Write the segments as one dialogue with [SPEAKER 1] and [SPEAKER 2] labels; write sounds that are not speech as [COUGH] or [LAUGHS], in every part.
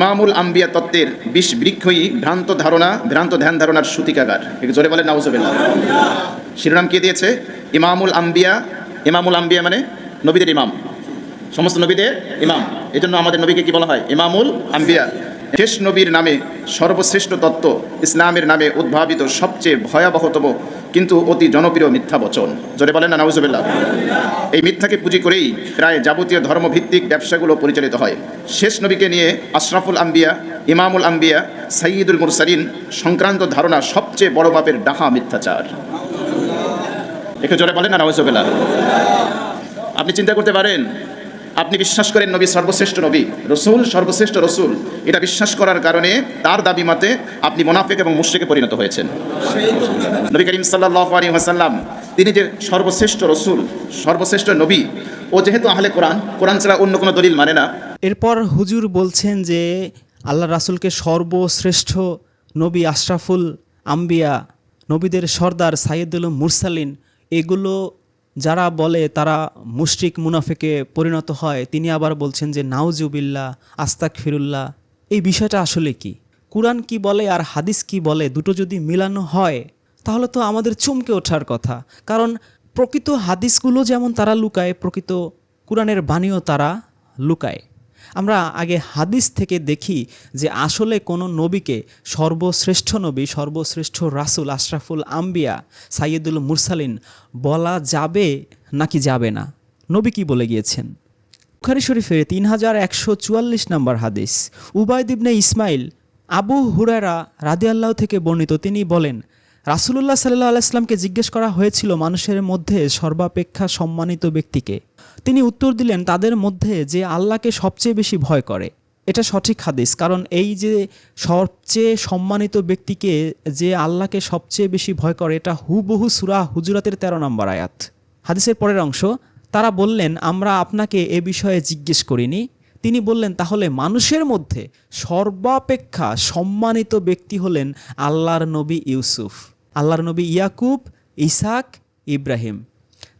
[SPEAKER 1] ইমামুল আম্বিয়া তত্ত্বের বিষ বৃক্ষই ভ্রান্ত ধারণা, ভ্রান্ত ধ্যান ধারণার সুতিকাগার। একটু জোরে বলেন নাউজুবিল্লাহ শিরোনাম কে দিয়েছে? ইমামুল আম্বিয়া ইমামুল আম্বিয়া মানে নবীদের ইমাম। সমস্ত নবীদের ইমাম। এই জন্য আমাদের নবীকে কি বলা হয়? ইমামুল আম্বিয়া। শেষ নবীর নামে সর্বশ্রেষ্ঠ তত্ত্ব ইসলামের নামে উদ্ভাবিত সবচেয়ে ভয়াবহতম কিন্তু অতি জনপ্রিয় মিথ্যা বচন। জোরে বলেন না, নাউজুবিল্লাহ। এই মিথ্যাকে পুঁজি করেই প্রায় যাবতীয় ধর্মভিত্তিক ব্যবসাগুলো পরিচালিত হয়। শেষ নবীকে নিয়ে আশরাফুল আম্বিয়া, ইমামুল আম্বিয়া সাইয়দুল মুরসালিন সংক্রান্ত ধারণা সবচেয়ে বড় মাপের ডাহা মিথ্যাচার। একটু জোরে বলেন না, নাউজুবিল্লাহ। আপনি চিন্তা করতে পারেন আপনি বিশ্বাস করেন নবী সর্বশ্রেষ্ঠ নবী? রসুল সর্বশ্রেষ্ঠ রসুল। এটা বিশ্বাস করার কারণে তার দাবি মতে আপনি মোনাফেক এবং মুশ্রিকে পরিণত হয়েছেন। নবী করিম সাল্লাহ আলী তিনি যে সর্বশ্রেষ্ঠ রসুল, সর্বশ্রেষ্ঠ নবী, ও যেহেতু আহলে কোরআন কোরআন ছাড়া অন্য কোনো দলিল মানে না।
[SPEAKER 2] এরপর হুজুর বলছেন যে আল্লাহ রাসূলকে সর্বশ্রেষ্ঠ নবী আশরাফুল আম্বিয়া, নবীদের সর্দার সাইয়দুল মুরসালিন, এগুলো যারা বলে তারা মুশরিক মুনাফেকে পরিণত হয়, তিনি আবার বলছেন যে নাউজুবিল্লা আস্তাক ফিরুল্লাহ এই বিষয়টা আসলে কি? কোরআন কি বলে আর হাদিস কি বলে, দুটো যদি মিলানো হয়, তাহলে তো আমাদের চমকে ওঠার কথা। কারণ প্রকৃত হাদিসগুলো যেমন তারা লুকায়, প্রকৃত কোরআনের বাণীও তারা লুকায়। আমরা আগে হাদিস থেকে দেখি যে আসলে কোনো নবীকে সর্বশ্রেষ্ঠ নবী, সর্বশ্রেষ্ঠ রাসুল, আশরাফুল আম্বিয়া সাইয়দুল মুরসালিন বলা যাবে নাকি যাবে না? নবী কি বলে গিয়েছেন? বুখারি শরীফের তিন হাজার একশো চুয়াল্লিশ নম্বর হাদিস উবায়দিবনে ইসমাইল আবু হুরারা রাদিয়াল্লাহ থেকে বর্ণিত, তিনি বলেন রাসুলুল্লাহ সাল্লাহ আলাইসলামকে জিজ্ঞেস করা হয়েছিল মানুষের মধ্যে সর্বাপেক্ষা সম্মানিত ব্যক্তিকে। তিনি উত্তর দিলেন, তাদের মধ্যে যে আল্লাহকে সবচেয়ে বেশি ভয় করে, এটা সঠিক হাদিস। কারণ এই যে সবচেয়ে সম্মানিত ব্যক্তিকে যে আল্লাহকে সবচেয়ে বেশি ভয় করে, এটা হুবহু সুরা হুজুরাতের তেরো নম্বর আয়াত। হাদিসের পরের অংশ, তারা বললেন, আমরা আপনাকে এ বিষয়ে জিজ্ঞেস করিনি। তিনি বললেন, তাহলে মানুষের মধ্যে সর্বাপেক্ষা সম্মানিত ব্যক্তি হলেন আল্লাহর নবী ইউসুফ। আল্লাহর নবী ইয়াকুব, ইসাক, ইব্রাহিম।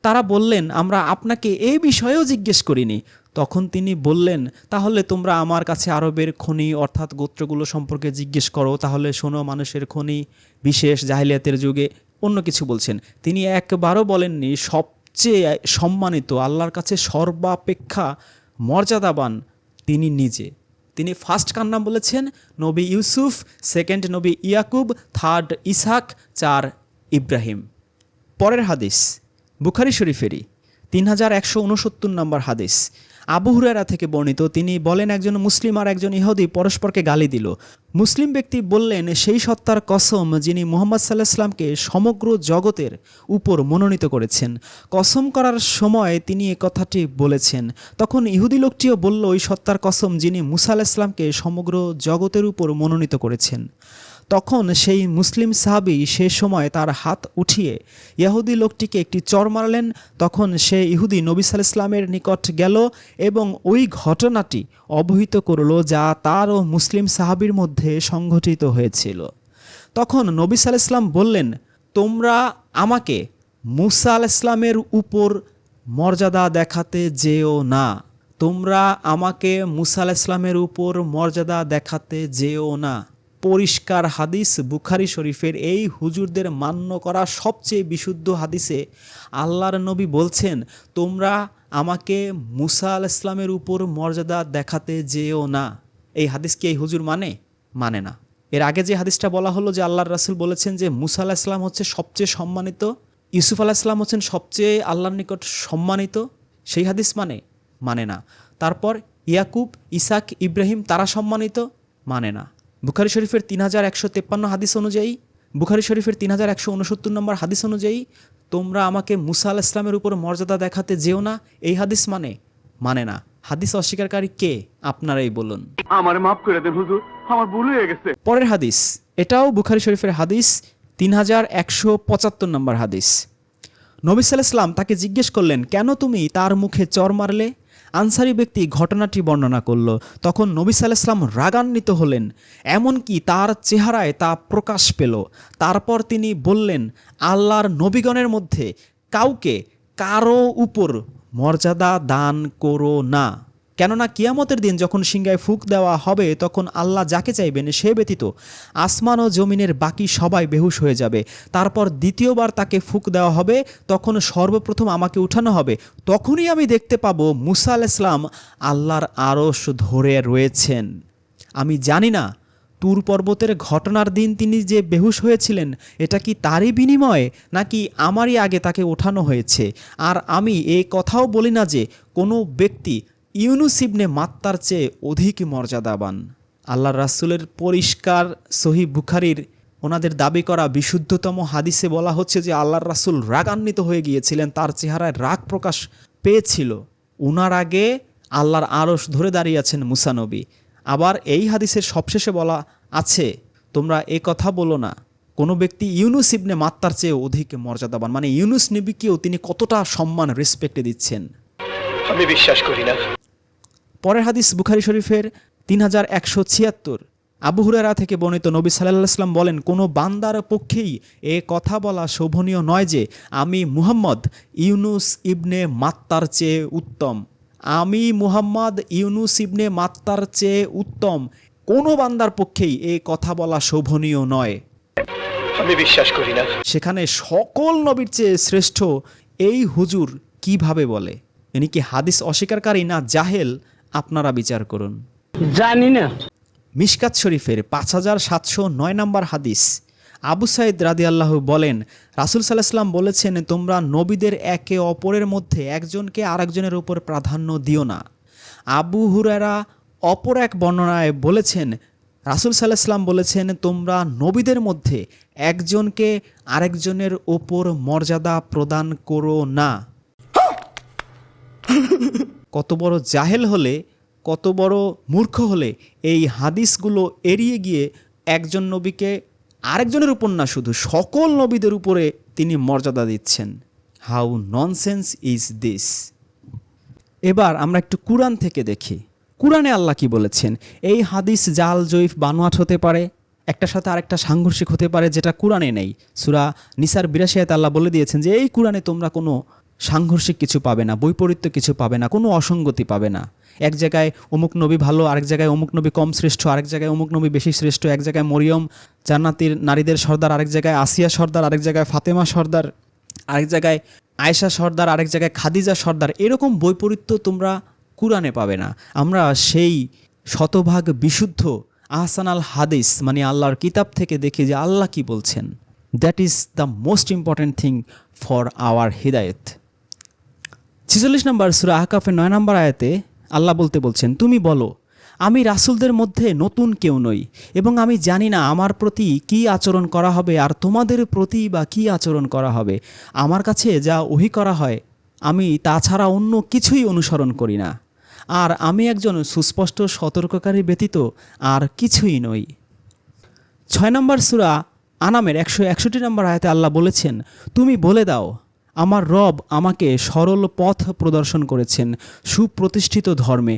[SPEAKER 2] তারা বললেন, আমরা আপনাকে এই বিষয়েও জিজ্ঞেস করিনি। তখন তিনি বললেন, তাহলে তোমরা আমার কাছে আরবের খনি অর্থাৎ গোত্রগুলো সম্পর্কে জিজ্ঞেস করো। তাহলে শোনো, মানুষের খনি বিশেষ জাহিলিয়াতের যুগে অন্য কিছু বলছেন। তিনি একবারও বলেননি, সবচেয়ে সম্মানিত, আল্লাহর কাছে সর্বাপেক্ষা মর্যাদাবান তিনি নিজে। তিনি ফার্স্ট কার নাম বলেছেন? নবী ইউসুফ সেকেন্ড নবী ইয়াকুব থার্ড ইসাক চার ইব্রাহিম। পরের হাদিস, বুখারি শরীফেরই, তিন হাজার একশো উনসত্তর নম্বর হাদিস। আবু হুরারা থেকে বর্ণিত, তিনি বলেন, একজন মুসলিম আর একজন ইহুদি পরস্পরকে গালি দিল। মুসলিম ব্যক্তি বললেন, সেই সত্তার কসম যিনি মুহাম্মদ সাল্লাহ ইসলামকে সমগ্র জগতের উপর মনোনীত করেছেন। কসম করার সময় তিনি এ কথাটি বলেছেন। তখন ইহুদি লোকটিও বলল, ওই সত্তার কসম যিনি মুসা আলাহ ইসলামকে সমগ্র জগতের উপর মনোনীত করেছেন। তখন সেই মুসলিম সাহাবি সে সময় তার হাত উঠিয়ে ইহুদি লোকটিকে একটি চর মারলেন। তখন সে ইহুদি নবী সাল ইসলামের নিকট গেল এবং ওই ঘটনাটি অবহিত করল যা তার ও মুসলিম সাহাবির মধ্যে সংঘটিত হয়েছিল। তখন নবী সাল ইসলাম বললেন, তোমরা আমাকে মুসা আল ইসলামের উপর মর্যাদা দেখাতে যেও না। তোমরা আমাকে মুসা আল ইসলামের উপর মর্যাদা দেখাতে যেও না। পরিষ্কার হাদিস বুখারি শরীফের এই হুজুরদের মান্য করা সবচেয়ে বিশুদ্ধ হাদিসে আল্লাহর নবী বলছেন, তোমরা আমাকে মুসা আল ইসলামের উপর মর্যাদা দেখাতে যেও না। এই হাদিস কি এই হুজুর মানে? মানে না। এর আগে যে হাদিসটা বলা হলো যে আল্লাহর রাসুল বলেছেন যে মুসা আলাহ ইসলাম হচ্ছে সবচেয়ে সম্মানিত, ইউসুফ আলাহ ইসলাম হচ্ছেন সবচেয়ে আল্লাহর নিকট সম্মানিত, সেই হাদিস মানে? মানে না। তারপর ইয়াকুব, ইসাক, ইব্রাহিম তারা সম্মানিত? মানে না। বুখারি শরীফের তিন হাজার একশো তেপ্পান্ন হাদিস অনুযায়ী বুখারি শরীফের তিন হাজার একশো উনসত্তর নম্বর হাদিস অনুযায়ী তোমরা আমাকে মুসা আল ইসলামের উপর মর্যাদা দেখাতে যেও না এই হাদিস মানে মানে না। হাদিস অস্বীকারী কে? আপনারাই বলুন।
[SPEAKER 3] আমার মাফ করে দেন হুজুর আমার ভুল হয়ে গেছে।
[SPEAKER 2] পরের হাদিস এটাও বুখারি শরীফের হাদিস তিন হাজার একশো পঁচাত্তর নম্বর হাদিস। নবী সাল্লাম তাকে জিজ্ঞেস করলেন কেন তুমি তার মুখে চর মারলে? আনসারি ব্যক্তি ঘটনাটি বর্ণনা করল, তখন নবী সাল্লাম রাগান্বিত হলেন, এমনকি তার চেহারায় তা প্রকাশ পেল। তারপর তিনি বললেন, আল্লাহর নবীগণের মধ্যে কাউকে কারও উপর মর্যাদা দান করো না। কেননা কিয়ামতের দিন যখন সিংহায় ফুক দেওয়া হবে, তখন আল্লাহ যাকে চাইবেন সে ব্যতীত আসমান ও জমিনের বাকি সবাই বেহুশ হয়ে যাবে। তারপর দ্বিতীয়বার তাকে ফুক দেওয়া হবে, তখন সর্বপ্রথম আমাকে উঠানো হবে। তখনই আমি দেখতে পাবো মুসা আল ইসলাম আল্লাহর আরস ধরে রয়েছেন। আমি জানি না, তুর পর্বতের ঘটনার দিন তিনি যে বেহুশ হয়েছিলেন, এটা কি তারই বিনিময়ে, নাকি আমারই আগে তাকে ওঠানো হয়েছে? আর আমি এই কথাও বলি না যে কোনো ব্যক্তি ইউনুস ইবনে মাত্তার চেয়ে অধিক মর্যাদাবান। আল্লাহ রাসুলের পরিষ্কার সহি বুখারির ওনাদের দাবি করা বিশুদ্ধতম হাদিসে বলা হচ্ছে যে আল্লাহর রাসুল রাগান্বিত হয়ে গিয়েছিলেন, তার চেহারায় রাগ প্রকাশ পেয়েছিল। উনার আগে আল্লাহর আরশ ধরে দাঁড়িয়ে আছেন মুসানবী আবার এই হাদিসের সবশেষে বলা আছে, তোমরা এ কথা বলো না, কোনো ব্যক্তি ইউনুস ইবনে মাত্তার চেয়ে অধিক মর্যাদাবান। মানে ইউনুস নবীকেও তিনি কতটা সম্মান রেসপেক্টে দিচ্ছেন।
[SPEAKER 4] আমি বিশ্বাস করি না।
[SPEAKER 2] পরের হাদিস বুখারি শরীফের তিন হাজার একশো ছিয়াত্তর। আবু হুরেরা থেকে বর্ণিত নবী সাল্লাহ সাল্লাম বলেন কোনো বান্দার পক্ষেই এ কথা বলা শোভনীয় নয় যে আমি মুহাম্মদ ইউনুস ইবনে মাত্তার চেয়ে উত্তম। আমি মুহাম্মদ ইউনুস ইবনে মাত্তার চেয়ে উত্তম। কোনো বান্দার পক্ষেই এ কথা বলা শোভনীয় নয়।
[SPEAKER 4] আমি বিশ্বাস করি না।
[SPEAKER 2] সেখানে সকল নবীর চেয়ে শ্রেষ্ঠ এই হুজুর কীভাবে বলে? ইনি কি হাদিস অস্বীকারী না জাহেল? আপনারা বিচার করুন।
[SPEAKER 5] জানি না।
[SPEAKER 2] মিশকাত শরীফের পাঁচ হাজার সাতশো নয় নম্বর হাদিস। আবু সাইদ রাদি আল্লাহ বলেন রাসুল সাল্লাহাম বলেছেন তোমরা নবীদের একে অপরের মধ্যে একজনকে আরেকজনের উপর প্রাধান্য দিও না। আবু হুরারা অপর এক বর্ণনায় বলেছেন রাসুল সাল্লাহাম বলেছেন তোমরা নবীদের মধ্যে একজনকে আরেকজনের ওপর মর্যাদা প্রদান করো না। [LAUGHS] কত বড় জাহেল হলে, কত বড় মূর্খ হলে এই হাদিসগুলো এড়িয়ে গিয়ে একজন নবীকে আরেকজনের উপর না, শুধু সকল নবীদের উপরে তিনি মর্যাদা দিচ্ছেন। হাউ ননসেন্স ইজ দিস এবার আমরা একটু কুরআন থেকে দেখি। কুরআনে আল্লাহ কি বলেছেন? এই হাদিস জাল, জয়ীফ, বানোয়াট হতে পারে, একটার সাথে আরেকটা সাংঘর্ষিক হতে পারে, যেটা কোরআনে নেই। সুরা নিসার বিরাশিয়াত আল্লাহ বলে দিয়েছেন যে, এই কোরআনে তোমরা কোনো সাংঘর্ষিক কিছু পাবে না, বৈপরীত্য কিছু পাবে না, কোনো অসঙ্গতি পাবে না। এক জায়গায় অমুক নবী ভালো, আরেক জায়গায় অমুক নবী কম শ্রেষ্ঠ, আরেক জায়গায় অমুক নবী বেশি শ্রেষ্ঠ, এক জায়গায় মরিয়ম, জান্নাতির নারীদের সর্দার, আরেক জায়গায় আসিয়া সর্দার, আরেক জায়গায় ফাতেমা সর্দার, আরেক জায়গায় আয়েশা সর্দার, আরেক জায়গায় খাদিজা সর্দার, এরকম বৈপরীত্য তোমরা কুরআনে পাবে না। আমরা সেই শতভাগ বিশুদ্ধ আহসান আল হাদিস মানে আল্লাহর কিতাব থেকে দেখি যে আল্লাহ কি বলছেন। That is the most important thing for our হৃদায়ত ছিচল্লিশ নম্বর সুরা আহকাফের নয় নম্বর আয়াতে আল্লাহ বলতে বলছেন, তুমি বলো, আমি রাসূলদের মধ্যে নতুন কেউ নই এবং আমি জানি না আমার প্রতি কি আচরণ করা হবে আর তোমাদের প্রতি বা কি আচরণ করা হবে। আমার কাছে যা ওহি করা হয়, আমি তাছাড়া অন্য কিছুই অনুসরণ করি না। আর আমি একজন সুস্পষ্ট সতর্ককারী ব্যতীত আর কিছুই নই। ছয় নম্বর সুরা আনামের একশো একষট্টি নম্বর আয়াতে আল্লাহ বলেছেন, তুমি বলে দাও আমার রব আমাকে সরল পথ প্রদর্শন করেছেন, সুপ্রতিষ্ঠিত ধর্মে,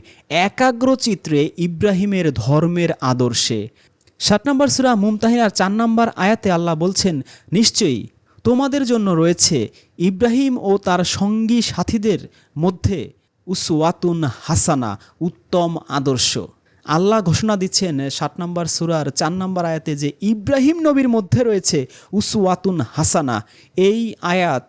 [SPEAKER 2] একাগ্র চিত্রে ইব্রাহিমের ধর্মের আদর্শে। সাত নম্বর সুরা মুমতাহিনার চার নম্বর আয়াতে আল্লাহ বলছেন, নিশ্চয়ই তোমাদের জন্য রয়েছে ইব্রাহিম ও তার সঙ্গী সাথীদের মধ্যে উসওয়াতুন হাসানা, উত্তম আদর্শ। আল্লাহ ঘোষণা দিচ্ছেন ষাট নম্বর সুরার চার নম্বর আয়াতে যে ইব্রাহিম নবীর মধ্যে রয়েছে উসওয়াতুন হাসানা। এই আয়াত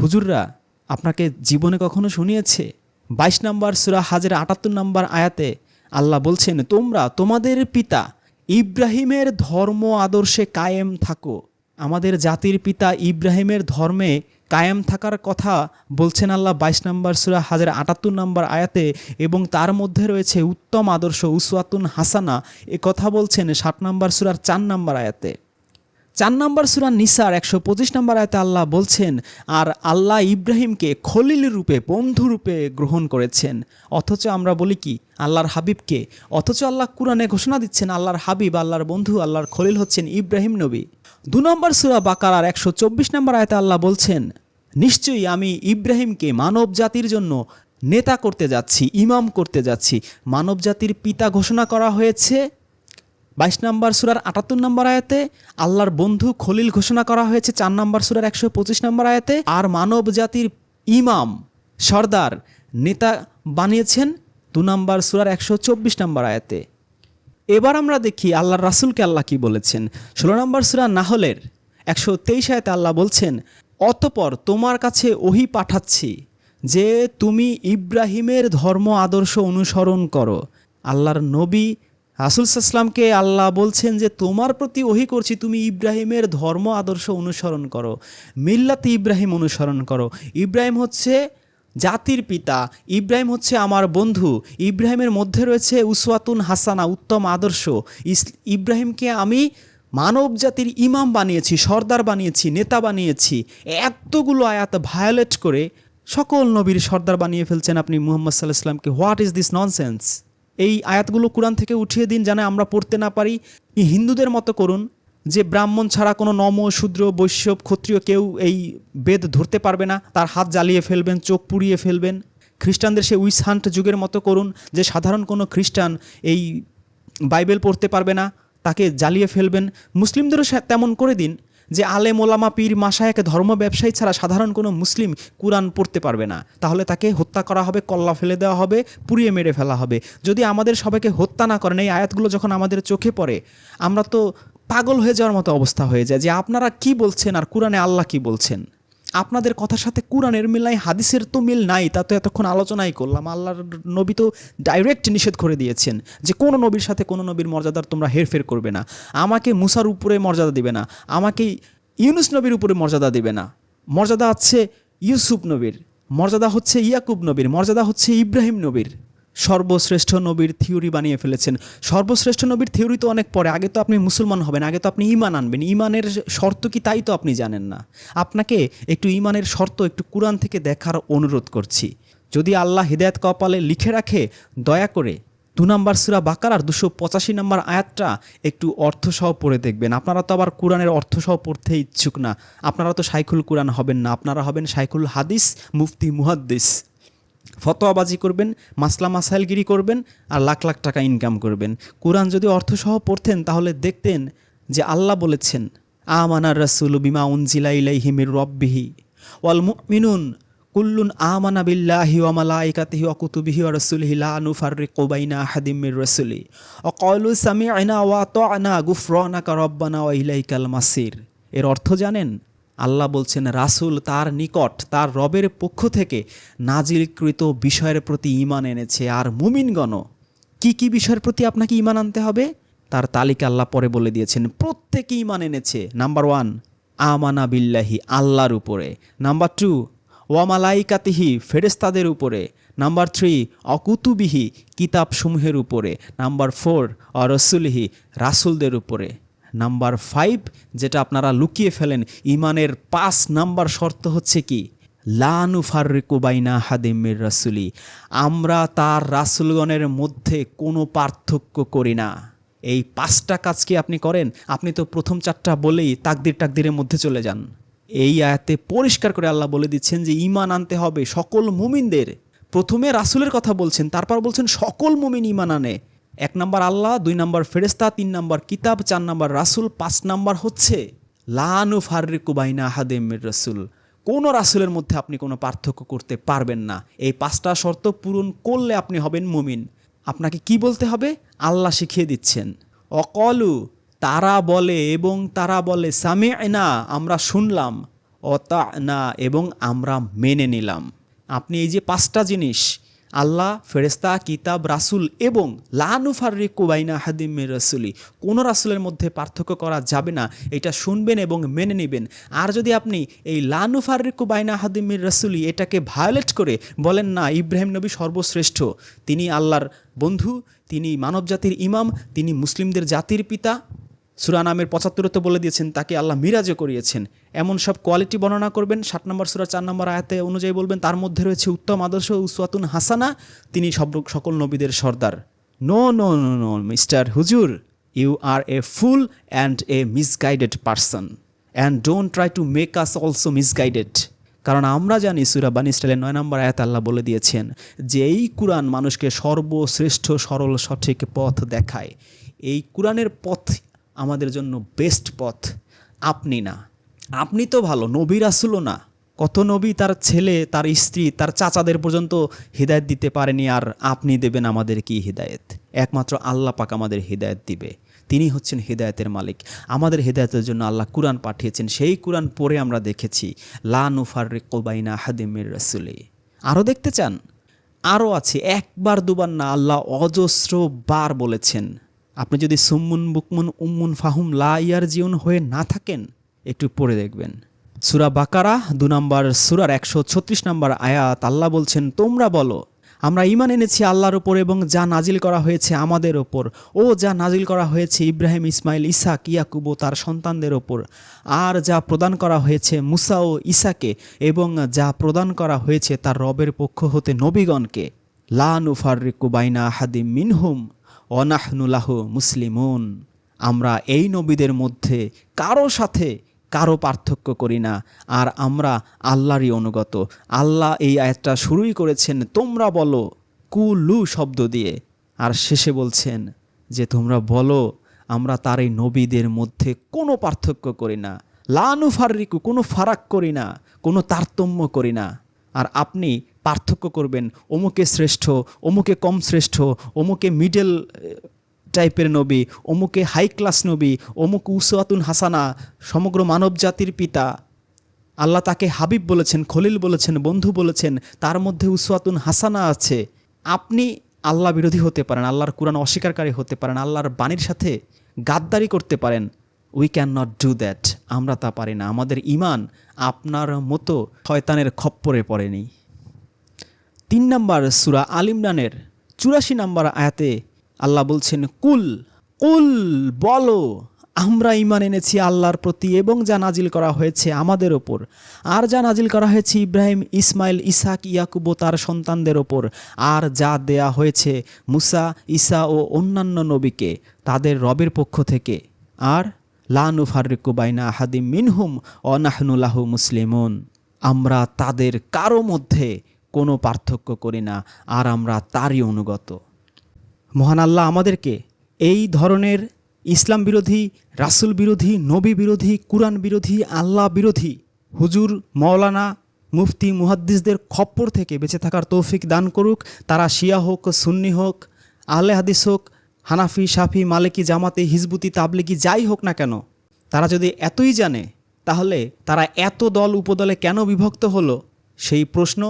[SPEAKER 2] হুজুররা আপনাকে জীবনে কখনো শুনিয়েছে? বাইশ নম্বর সুরা হাজার আটাত্তর নম্বর আয়াতে আল্লাহ বলছেন, তোমরা, তোমাদের পিতা ইব্রাহিমের ধর্ম আদর্শে কায়েম থাকো। আমাদের জাতির পিতা ইব্রাহিমের ধর্মে কায়েম থাকার কথা বলছেন আল্লাহ বাইশ নম্বর সুরা হাজার আটাত্তর নম্বর আয়াতে এবং তার মধ্যে রয়েছে উত্তম আদর্শ উসওয়াতুন হাসানা। এ কথা বলছেন ষাট নম্বর সুরার চার নম্বর আয়াতে। চার নম্বর সুরা নিসার একশো পঁচিশ নম্বর আয়তে আল্লাহ বলছেন, আর আল্লাহ ইব্রাহিমকে খলিল রূপে, বন্ধু রূপে গ্রহণ করেছেন। অথচ আমরা বলি কি, আল্লাহর হাবিবকে। অথচ আল্লাহ কুরআনে ঘোষণা দিচ্ছেন, আল্লাহর হাবিব, আল্লাহর বন্ধু, আল্লাহর খলিল হচ্ছেন ইব্রাহিম নবী। দু নম্বর সুরা বাকারার একশো চব্বিশ নম্বর আয়তে আল্লাহ বলছেন, নিশ্চয়ই আমি ইব্রাহিমকে মানব জাতির জন্য নেতা করতে যাচ্ছি, ইমাম করতে যাচ্ছি। মানব জাতির পিতা ঘোষণা করা হয়েছে বাইশ নম্বর সুরার আটাত্তর নম্বর আয়াতে আল্লাহর বন্ধু খলিল ঘোষণা করা হয়েছে। চার নম্বর সুরার একশো পঁচিশ নম্বর আয়াতে আর মানব জাতির ইমাম সর্দার নেতা বানিয়েছেন দু নম্বর সুরার একশো চব্বিশ নম্বর আয়াতে। এবার আমরা দেখি আল্লাহর রাসূলকে আল্লাহ কি বলেছেন। ষোলো নম্বর সুরা নাহলের একশো তেইশ আয়তে আল্লাহ বলছেন, অতপর তোমার কাছে ওহি পাঠাচ্ছি যে তুমি ইব্রাহিমের ধর্ম আদর্শ অনুসরণ করো। আল্লাহর নবী রাসুল সাল্লামকে আল্লাহ বলছেন যে, তোমার প্রতি ওহি করছি, তুমি ইব্রাহিমের ধর্ম আদর্শ অনুসরণ করো, মিল্লাতে ইব্রাহিম অনুসরণ করো। ইব্রাহিম হচ্ছে জাতির পিতা, ইব্রাহিম হচ্ছে আমার বন্ধু, ইব্রাহিমের মধ্যে রয়েছে উসওয়াতুন হাসানা, উত্তম আদর্শ। ইস- ইব্রাহিমকে আমি মানব জাতির ইমাম বানিয়েছি, সর্দার বানিয়েছি, নেতা বানিয়েছি। এতগুলো আয়াত ভায়োলেট করে সকল নবীর সর্দার বানিয়ে ফেলছেন আপনি মুহাম্মদ সাল্লাহ ইসলামকে হোয়াট ইজ দিস ননসেন্স এই আয়াতগুলো কোরআন থেকে উঠিয়ে দিন যেন আমরা পড়তে না পারি। হিন্দুদের মতো করুন যে ব্রাহ্মণ ছাড়া কোনো নম, শূদ্র, বৈশ্য, ক্ষত্রিয় কেউ এই বেদ ধরতে পারবে না। তার হাত জ্বালিয়ে ফেলবেন, চোখ পুড়িয়ে ফেলবেন। খ্রিস্টানদের সে উইসহান্ট যুগের মতো করুন যে সাধারণ কোনো খ্রিস্টান এই বাইবেল পড়তে পারবে না, তাকে জ্বালিয়ে ফেলবেন। মুসলিমদেরও তেমন করে দিন। যে আলেম ওলামা পীর মাসায়ক ধর্ম ব্যবসায়ী ছাড়া সাধারণ কোনো মুসলিম কোরআন পড়তে পারবে না। তাহলে তাকে হত্যা করা হবে, কল্লা ফেলে দেওয়া হবে, পুড়িয়ে মেরে ফেলা হবে। যদি আমাদের সবাইকে হত্যা না করেন, এই আয়াতগুলো যখন আমাদের চোখে পড়ে, আমরা তো পাগল হয়ে যাওয়ার মতো অবস্থা হয়ে যায় যে আপনারা কি বলছেন আর কোরআনে আল্লাহ কি বলছেন? আপনাদের কথার সাথে কোরআনের মিল নাই, হাদিসের তো মিল নাই, তা তো এতক্ষণ আলোচনাই করলাম। আল্লাহর নবী তো ডাইরেক্ট নিষেধ করে দিয়েছেন যে কোনো নবীর সাথে কোনো নবীর মর্যাদার তোমরা হেরফের করবে না। আমাকে মুসার উপরে মর্যাদা দিবে না, আমাকে ইউনুস নবীর উপরে মর্যাদা দিবে না। মর্যাদা আছে ইউসুফ নবীর, মর্যাদা হচ্ছে ইয়াকুব নবীর, মর্যাদা হচ্ছে ইব্রাহিম নবীর। সর্বশ্রেষ্ঠ নবীর থিওরি বানিয়ে ফেলেছেন। সর্বশ্রেষ্ঠ নবীর থিওরি তো অনেক পরে, আগে তো আপনি মুসলমান হবেন, আগে তো আপনি ইমান আনবেন। ইমানের শর্ত কি তাই তো আপনি জানেন না। আপনাকে একটু ইমানের শর্ত, একটু কোরআন থেকে দেখার অনুরোধ করছি। যদি আল্লাহ হৃদায়ত কপালে লিখে রাখে, দয়া করে দু নম্বর সুরা বাকারার দুশো পঁচাশি নম্বর আয়াতটা একটু অর্থসহ পড়ে দেখবেন। আপনারা তো আবার কোরআনের অর্থসহ পড়তে ইচ্ছুক না। আপনারা তো সাইকুল কোরআন হবেন না। আপনারা হবেন সাইকুল হাদিস মুফতি মুহাদ্দিস। ফতোয়াবাজি করবেন, মাসলা মাসাইলগিরি করবেন আর লাখ লাখ টাকা ইনকাম করবেন। কোরআন যদি অর্থসহ পড়তেন তাহলে দেখতেন যে আল্লাহ বলেছেন আমানার রাসুল বিমা উনজিলা ইলাইহি মির রব্বিহি ওয়াল মুমিনুন কুল্লুন আমানা বিল্লাহি ওয়া মালাইকাতিহি ওয়া কুতুবিহি ওয়া রাসূলিহি লা নুফাররিকু বাইনা আহাদিম মির রাসূলি ওয়া ক্বালু সামি'না ওয়া আতা'না গুফরানাকা রব্বানা ওয়া ইলাইকাল মাসির। এর অর্থ জানেন আল্লাহ বলছেন, রাসূল তার নিকট, তার রবের পক্ষ থেকে নাজিলকৃত বিষয়ের প্রতি ঈমান এনেছে। আর মুমিনগণ কি কি বিষয়ের প্রতি আপনাকে ইমান আনতে হবে? তার তালিকা আল্লাহ পরে বলে দিয়েছেন, প্রত্যেকে ঈমান এনেছে। নাম্বার ওয়ান, আমানা বিল্লাহি, আল্লাহর উপরে। নাম্বার টু ওয়ামালাইকাতিহি ফেরেস্তাদের উপরে। নাম্বার থ্রি, অকুতুবিহি, কিতাবসমূহের উপরে। নাম্বার ফোর, অরসুলিহি, রাসুলদের উপরে। নাম্বার ফাইভ যেটা আপনারা লুকিয়ে ফেলেন ইমানের পাঁচ নাম্বার শর্ত হচ্ছে কি? লানু ফার্রিকুবাইনা হাদিমের রাসুলি। আমরা তার রাসুলগণের মধ্যে কোনো পার্থক্য করি না। এই পাঁচটা কাজ কি আপনি করেন? আপনি তো প্রথম চারটা বলেই তাকদির টাকদিরের মধ্যে চলে যান। এই আয়াতে পরিষ্কার করে আল্লাহ বলে দিচ্ছেন যে ইমান আনতে হবে সকল মুমিনদের। প্রথমে রাসুলের কথা বলছেন, তারপর বলছেন সকল মুমিন ইমান আনে। এক নম্বর আল্লাহ, দুই নম্বর ফেরেস্তা তিন নম্বর কিতাব, চার নম্বর রাসুল, পাঁচ নম্বর হচ্ছে লানু ফার্রিকুবাইনা হাদেমের রসুল। কোনো রাসুলের মধ্যে আপনি কোনো পার্থক্য করতে পারবেন না। এই পাঁচটা শর্ত পূরণ করলে আপনি হবেন মুমিন। আপনাকে কি বলতে হবে? আল্লাহ শিখিয়ে দিচ্ছেন, অকলু, তারা বলে এবং তারা বলে সামে না আমরা শুনলাম অতা না এবং আমরা মেনে নিলাম। আপনি এই যে পাঁচটা জিনিস আল্লাহ ফেরেস্তা কিতাব, রাসুল এবং লানু ফার্রিকুবাইনা হাদিমের রাসুলি। কোনো রাসুলের মধ্যে পার্থক্য করা যাবে না। এটা শুনবেন এবং মেনে নেবেন। আর যদি আপনি এই লানু ফার্রিকুবাইনা হাদিমের রাসুলি এটাকে ভায়োলেট করে বলেন, না, ইব্রাহিম নবী সর্বশ্রেষ্ঠ। তিনি আল্লাহর বন্ধু, তিনি মানবজাতির ইমাম, তিনি মুসলিমদের জাতির পিতা সুরা নামের পঁচাত্তরতে বলে দিয়েছেন, তাকে আল্লাহ মিরাজও করিয়েছেন। এমন সব কোয়ালিটি বর্ণনা করবেন ষাট নম্বর সুরা চার নম্বর আয়াতে অনুযায়ী বলবেন, তার মধ্যে রয়েছে উত্তম আদর্শ উসওয়াতুন হাসানা, তিনি সব সকল নবীদের সর্দার। No no no no, mister হুজুর, you are a fool and a misguided person, and don't try to make us also misguided. কারণ আমরা জানি সুরা বানি ইসরায়েলের নয় নম্বর আয়াত আল্লাহ বলে দিয়েছেন যে এই কোরআন মানুষকে সর্বশ্রেষ্ঠ, সরল, সঠিক পথ দেখায়। এই কোরআনের পথ আমাদের জন্য বেস্ট পথ। আপনি না। আপনি তো ভালো, নবী রাসুলও না। কত নবী তার ছেলে, তার স্ত্রী, তার চাচাদের পর্যন্ত হৃদায়ত দিতে পারেনি আর আপনি দেবেন আমাদের কি হৃদায়ত? একমাত্র আল্লাহ পাক আমাদের হৃদায়ত দিবে। তিনি হচ্ছেন হৃদায়তের মালিক। আমাদের হৃদায়তের জন্য আল্লাহ কুরআন পাঠিয়েছেন। সেই কুরআন পড়ে আমরা দেখেছি, লা নুফার রিকোবাইনা হাদিমের রসুলে। আরও দেখতে চান? আরও আছে। একবার দুবার না, আল্লাহ অজস্র বার বলেছেন। আপনি যদি সুম্মুন বুকমুন উম্মুন ফাহুম লা ইয়ার জিউন হয়ে না থাকেন, একটু পড়ে দেখবেন। সুরা বাকারা, দু নম্বর সুরার একশো ছত্রিশ নম্বর আয়াত, আল্লাহ বলছেন, তোমরা বলো, আমরা ইমান এনেছি আল্লাহর ওপর এবং যা নাজিল করা হয়েছে আমাদের ওপর ও যা নাজিল করা হয়েছে ইব্রাহিম, ইসমাইল ইসাক ইয়াকুব তার সন্তানদের ওপর আর যা প্রদান করা হয়েছে মুসা ও ইসাকে এবং যা প্রদান করা হয়েছে তার রবের পক্ষ হতে নবীগণকে। লা নুফারিকু বাইনা হাদিম মিনহুম। অনাহনুলাহ মুসলিমুন। আমরা এই নবীদের মধ্যে কারও সাথে কারও পার্থক্য করি না। আর আমরা আল্লাহরই অনুগত। আল্লাহ এই আয়াতটা শুরুই করেছেন, তোমরা বলো কুলু শব্দ দিয়ে। আর শেষে বলছেন যে, তোমরা বলো, আমরা তার এই নবীদের মধ্যে কোনো পার্থক্য করি না। লানু ফারিকু কোনো ফারাক করি না, কোনো তারতম্য করি না। আর আপনি পার্থক্য করবেন। অমুকে শ্রেষ্ঠ, অমুকে কম শ্রেষ্ঠ, অমুকে মিডল টাইপের নবী, অমুকে হাই ক্লাস নবী, অমুক উসওয়াতুন হাসানা, সমগ্র মানব জাতির পিতা। আল্লাহ তাকে হাবিব বলেছেন, খলিল বলেছেন, বন্ধু বলেছেন, তার মধ্যে উসওয়াতুন হাসানা আছে। আপনি আল্লাহ বিরোধী হতে পারেন, আল্লাহর কোরআন অস্বীকারী হতে পারেন, আল্লাহর বাণীর সাথে গাদ্দারি করতে পারেন। We can not do that আমরা তা পারি না। আমাদের ইমান আপনার মতো শয়তানের খপ্পরে পড়েনি। তিন নম্বর সুরা আল ইমরানের চুরাশি নম্বর আয়াতে আল্লাহ বলছেন, কুল কুল বলো, আমরা ইমান এনেছি আল্লাহর প্রতি এবং যা নাজিল করা হয়েছে আমাদের ওপর। আর যা নাজিল করা হয়েছে ইব্রাহিম, ইসমাইল ইসাক ইয়াকুব তার সন্তানদের ওপর। আর যা দেয়া হয়েছে মুসা, ঈসা ও অন্যান্য নবীকে, তাদের রবের পক্ষ থেকে। আর লানু ফারিকু বাইনা হাদিম মিনহুম অনাহনুলাহু মুসলিমুন। আমরা তাদের কারও মধ্যে কোনো পার্থক্য করি না, আর আমরা তারই অনুগত। মহান আল্লাহ আমাদেরকে এই ধরনের ইসলাম বিরোধী, রাসুল বিরোধী, নবী বিরোধী, কুরআন বিরোধী, আল্লাহ বিরোধী, হুজুর মৌলানা মুফতি, মুহাদ্দিসদের খপ্পর থেকে বেঁচে থাকার তৌফিক দান করুক। তারা শিয়া হোক, সুন্নি হোক, আহলে হাদিস হোক, হানাফি সাফি মালিকি, জামাতে, হিজবুতি, তাবলিগি, যাই হোক না কেন, তারা যদি এতই জানে, তাহলে তারা এত দল উপদলে কেন বিভক্ত হলো? সেই প্রশ্ন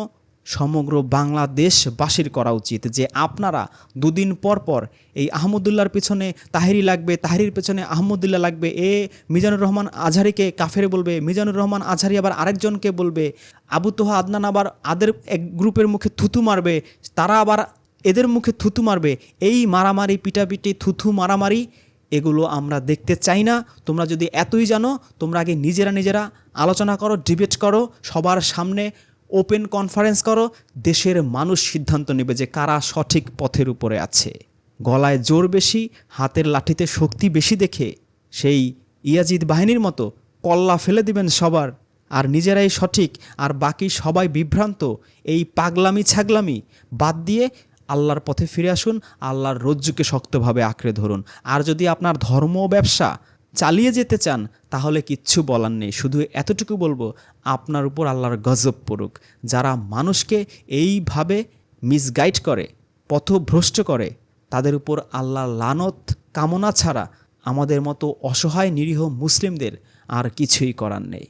[SPEAKER 2] সমগ্র বাংলাদেশবাসীর করা উচিত যে আপনারা দুদিন পর পর এই আহমদুল্লাহর পিছনে তাহেরি লাগবে, তাহেরির পেছনে আহমদুল্লাহ লাগবে, এ মিজানুর রহমান আজহারিকে কাফের বলবে, মিজানুর রহমান আজহারি আবার আরেকজনকে বলবে, আবু তোহা আদনান আবার আদের এক গ্রুপের মুখে থুতু মারবে, তারা আবার এদের মুখে থুতু মারবে, এই মারামারি, পিটাপিটি, থুথু মারামারি, এগুলো আমরা দেখতে চাই না। তোমরা যদি এতই জানো, তোমরা আগে নিজেরা নিজেরা আলোচনা করো ডিবেট করো, সবার সামনে ওপেন কনফারেন্স করো, দেশের মানুষ সিদ্ধান্ত নেবে যে কারা সঠিক পথের উপরে আছে। গলায় জোর বেশি, হাতের লাঠিতে শক্তি বেশি দেখে সেই ইয়াজিদ বাহিনীর মতো কল্লা ফেলে দিবেন সবার, আর নিজেরাই সঠিক, আর বাকি সবাই বিভ্রান্ত, এই পাগলামি ছাগলামি বাদ দিয়ে আল্লাহর পথে ফিরে আসুন, আল্লাহর রজ্জুকে শক্তভাবে আঁকড়ে ধরুন। আর যদি আপনার ধর্ম ব্যবসা চালিয়ে যেতে চান, তাহলে কিচ্ছু বলার নেই। শুধু এতটুকু বলব, আপনার উপর আল্লাহর গজব পড়ুক। যারা মানুষকে এইভাবে মিসগাইড করে, পথভ্রষ্ট করে, তাদের উপর আল্লাহ লানত, কামনা ছাড়া আমাদের মতো অসহায়, নিরীহ মুসলিমদের আর কিছুই করার নেই।